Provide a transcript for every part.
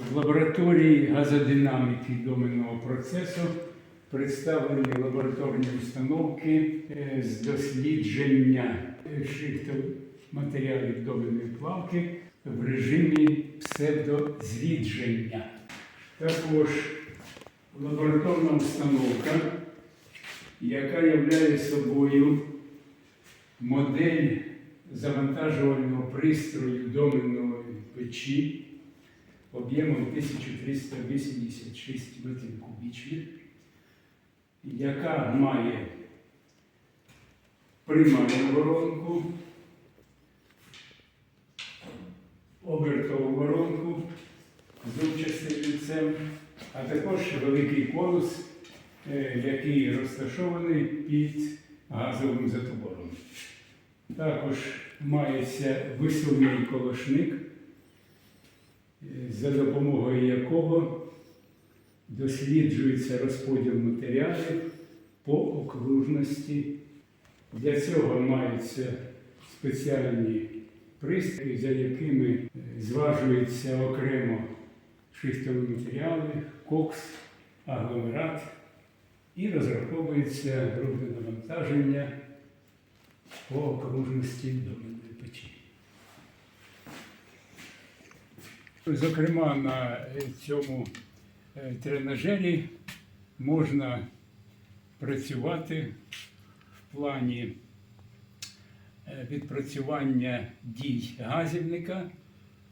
В лабораторії газодинаміки доменного процесу представлені лабораторні установки е, з дослідження е, матеріалів доменної плавки в режимі псевдозвідження. Також лабораторна установка, яка являє собою модель завантажувального пристрою доменної печі об'ємом 1386 метрів кубічних, яка має приймальну воронку, обертову воронку з зубчастим вінцем, а також великий конус, е, який розташований під газовим затвором. Також мається висувний колошник, за допомогою якого досліджується розподіл матеріалів по окружності. Для цього маються спеціальні пристрої, за якими е, зважуються окремо шихтові матеріали, кокс, агломерат і розраховується грубне навантаження по окружності доменної печі. Зокрема, на е, цьому е, тренажері можна працювати в плані е, відпрацювання дій газівника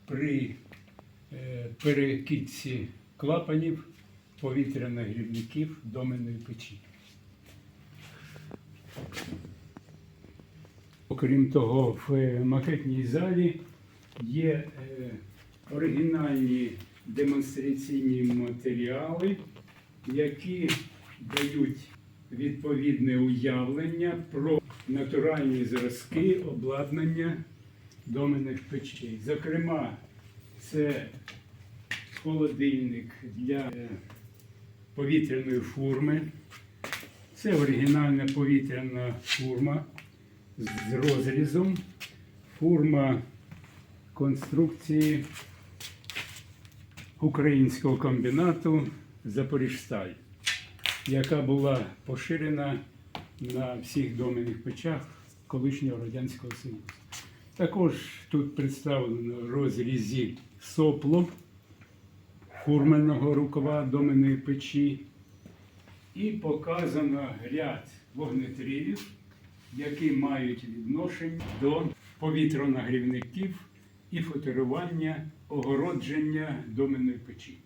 при перекидці клапанів повітряно-грівників доменної печі. Окрім того, в макетній залі є оригінальні демонстраційні матеріали, які дають відповідне уявлення про натуральні зразки обладнання доменних печей. Зокрема, це холодильник для е, повітряної форми. Це оригінальна повітряна форма з розрізом, форма конструкції українського комбінату Запоріжсталь, яка була поширена на всіх доменних печах колишнього Радянського Союзу. Також тут представлено розрізі сопло фурменного рукава доменної печі і показано ряд вогнетрілів, які мають відношення до повітронагрівників і фоторування огородження доменної печі.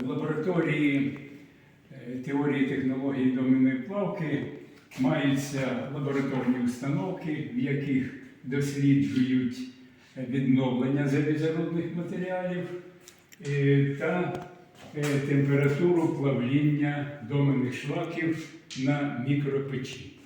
В лабораторії е, теорії технології доменної плавки маються лабораторні установки, в яких досліджують відновлення залізорудних матеріалів е, та е, температуру плавління доменних шлаків на мікропечі.